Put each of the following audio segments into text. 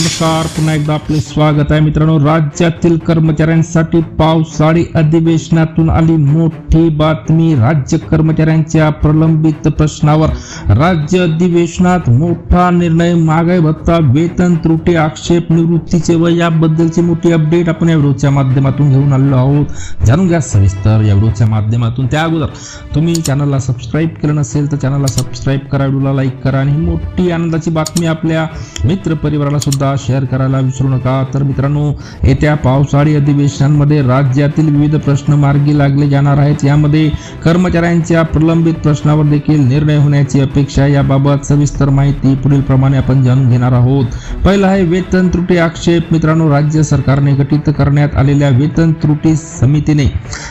नमस्कार पुन्हा एकदा आपले स्वागत आहे. मित्रांनो राज्यातील कर्मचाऱ्यांसाठी पावसाळी अधिवेशनातून आली मोठी बातमी राज्य कर्मचाऱ्यांच्या प्रलंबित प्रश्नावर. राज्य अधिवेशनात मोठा निर्णय महागाई भत्ता वेतन त्रुटी आक्षेप निवृत्तीचे व याबद्दलची मोठी अपडेट आपण या व्हिडिओच्या माध्यमातून घेऊन आलेलो आहोत. जाणून घ्या सविस्तर या व्हिडिओच्या माध्यमातून. त्या अगोदर तुम्ही चॅनलला सबस्क्राईब केलं नसेल तर चॅनलला सबस्क्राईब करा व्हिडिओला लाईक करा आणि ही मोठी आनंदाची बातमी आपल्या मित्र परिवाराला सुद्धा शेअर करायला विसरू नका. तर मित्रांनो येत्या पावसाळी अधिवेशनांमध्ये राज्यातील विविध प्रश्न मार्गी लागले जाणार आहेत. यामध्ये कर्मचाऱ्यांच्या प्रलंबित प्रश्नावर देखील निर्णय होण्याची अपेक्षा याबाबत सविस्तर माहिती पुढील प्रमाणे आपण जाणून घेणार आहोत. पहिला आहे वेतन त्रुटी आक्षेप. मित्रांनो राज्य सरकारने गठीत करण्यात आलेल्या वेतन त्रुटी समितीने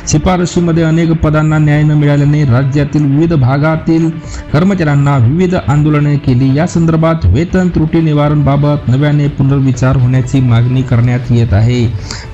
शिफारशीमध्ये अनेक पदांना न्याय न मिळाल्याने राज्यातील विविध भागातील कर्मचाऱ्यांना विविध आंदोलने केली. या संदर्भात वेतन त्रुटी निवारण बाबत नव्याने पुनर्विचार होण्याची मागणी करण्यात येत आहे.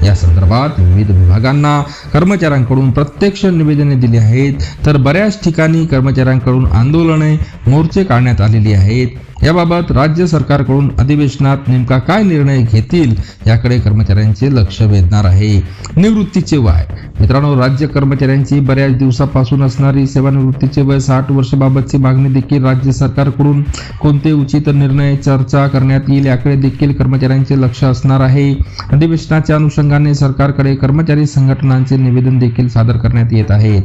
या संदर्भात विविध विभागांना कर्मचाऱ्यांकडून प्रत्यक्ष निवेदने दिली आहेत. तर बऱ्याच ठिकाणी कर्मचाऱ्यांकडून आंदोलने मोर्चे काढण्यात आलेली आहेत. याबाबत राज्य सरकारकडून अधिवेशनात नेमका काय निर्णय घेतील याकडे कर्मचाऱ्यांचे लक्ष वेधणार आहे. निवृत्तीचे वय. मित्रांनो राज्य कर्मचाऱ्यांची बऱ्याच दिवसापासून असणारी सेवानिवृत्तीचे वय साठ वर्षाबाबतची मागणी देखील राज्य सरकारकडून कोणते उचित निर्णय चर्चा करण्यात येईल याकडे देखील कर्मचाऱ्यांचे लक्ष असणार आहे. अधिवेशनाच्या अनुषंगाने सरकारकडे कर्मचारी संघटनांचे निवेदन देखील सादर करण्यात येत आहे.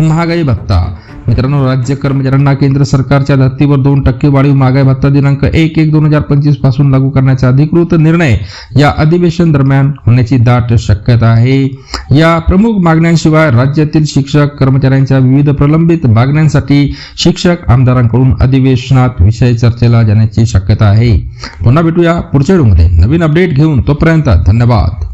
महागाई भत्ता. मित्रांनो राज्य कर्मचाऱ्यांना केंद्र सरकारच्या धर्तीवर दोन टक्के वाढीव महागाई भत्ता दिनांक एक एक दोन हजार पंचवीसपासून लागू करण्याचा अधिकृत निर्णय या अधिवेशन दरम्यान होण्याची दाट शक्यता आहे. या प्रमुख मागण्यांशिवाय राज्यातील शिक्षक कर्मचाऱ्यांच्या विविध प्रलंबित मागण्यांसाठी शिक्षक आमदारांकडून अधिवेशनात विषय चर्चेला जाण्याची शक्यता आहे. पुन्हा भेटूया पुढच्या व्हिडिओमध्ये नवीन अपडेट घेऊन तोपर्यंत धन्यवाद.